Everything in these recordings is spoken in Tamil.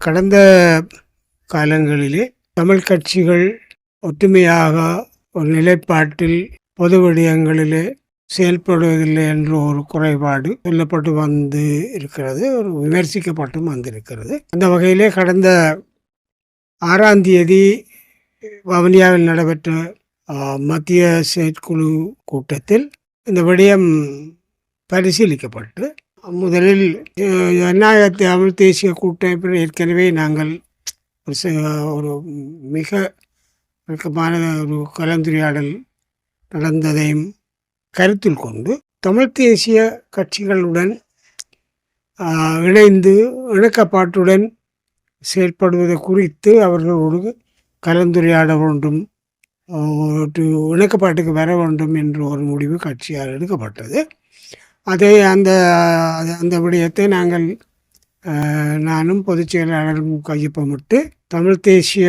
கடந்த காலங்களிலே தமிழ் கட்சிகள் ஒற்றுமையாக ஒரு நிலைப்பாட்டில் பொது விடயங்களிலே செயல்படுவதில்லை என்ற ஒரு குறைபாடு சொல்லப்பட்டு வந்து இருக்கிறது ஒரு விமர்சிக்கப்பட்டும் வந்திருக்கிறது. அந்த வகையிலே கடந்த ஆறாம் தேதி வவுனியாவில் நடைபெற்ற மத்திய செயற்குழு கூட்டத்தில் இந்த விடயம் பரிசீலிக்கப்பட்டு முதலில் அஹ், ஜனநாயக தமிழ் தேசிய கூட்டமைப்பில் ஏற்கனவே நாங்கள் ஒரு ஒரு மிக நெருக்கமான ஒரு கலந்துரையாடல் நடந்ததையும் கருத்தில் கொண்டு தமிழ் தேசிய கட்சிகளுடன் இணைந்து இணக்கப்பாட்டுடன் செயல்படுவது குறித்து அவர்களோடு கலந்துரையாட வேண்டும். இணக்கப்பாட்டுக்கு வர வேண்டும் என்ற ஒரு முடிவு கட்சியால் எடுக்கப்பட்டது. அதை அந்த அந்த விடயத்தை நாங்கள் நானும் பொதுச் செயலாளரும் கையொப்பமிட்டு தமிழ் தேசிய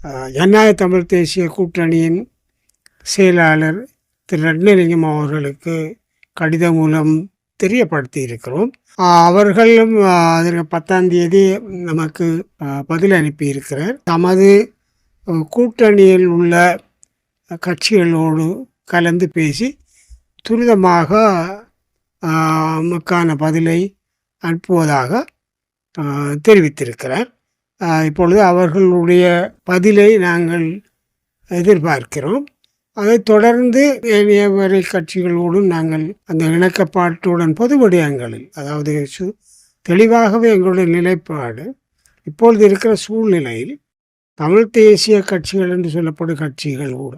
ஆஹ், ஜனநாயக தமிழ் தேசிய கூட்டணியின் செயலாளர் திரு ரட்னலிங்கம் அவர்களுக்கு கடிதம் மூலம் தெரியப்படுத்தி இருக்கிறோம் அவர்களும் அதில் அதற்கு பத்தாம் தேதி நமக்கு பதில் அனுப்பியிருக்கிறார். தமது கூட்டணியில் உள்ள கட்சிகளோடு கலந்து பேசி துரிதமாக மக்கான பதிலை அனுப்புவதாக தெரிவித்திருக்கிறார். இப்பொழுது அவர்களுடைய பதிலை நாங்கள் எதிர்பார்க்கிறோம். அதைத் தொடர்ந்து ஏனைய வரை கட்சிகளோடும் நாங்கள் அந்த இணக்கப்பாட்டுடன் பொது விடயங்களில் அதாவது சு தெளிவாகவே எங்களுடைய நிலைப்பாடு இப்பொழுது இருக்கிற சூழ்நிலையில் தமிழ் தேசிய கட்சிகள் என்று சொல்லப்படும் கட்சிகள் கூட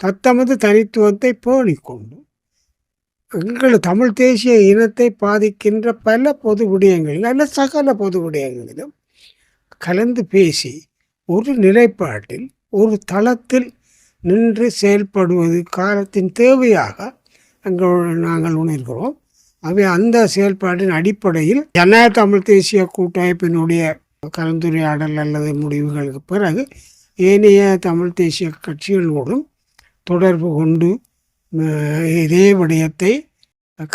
தத்தமது தனித்துவத்தை பேணிக்கொண்டு எங்கள் தமிழ் தேசிய இனத்தை பாதிக்கின்ற பல பொது விடயங்களில் அல்ல சகல பொது விடயங்களிலும் கலந்து பேசி ஒரு நிலைப்பாட்டில் ஒரு தளத்தில் நின்று செயல்படுவது காலத்தின் தேவையாக எங்கள் நாங்கள் உணர்கிறோம். அவை அந்த செயல்பாட்டின் அடிப்படையில் ஜனநாயக தமிழ் தேசிய கூட்டமைப்பினுடைய கலந்துரையாடல் அல்லது முடிவுகளுக்கு பிறகு ஏனைய தமிழ் தேசிய கட்சிகளோடும் தொடர்பு கொண்டு இதே விடயத்தை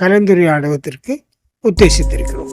கலந்துரையாடுவதற்கு உத்தேசித்திருக்கிறோம்.